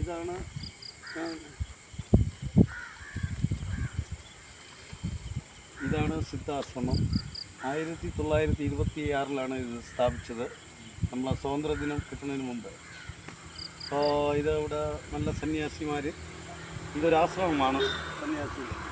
ഇതാണ് ഇതാണ് സിദ്ധാശ്രമം. ആയിരത്തി തൊള്ളായിരത്തി ഇരുപത്തി ആറിലാണ് ഇത് സ്ഥാപിച്ചത്. നമ്മളെ സ്വാതന്ത്ര്യദിനം കിട്ടുന്നതിന് മുമ്പ്. അപ്പോൾ ഇത് ഇവിടെ നല്ല സന്യാസിമാർ ഇതൊരു ആശ്രമമാണ്. സന്യാസി നല്ലൊരു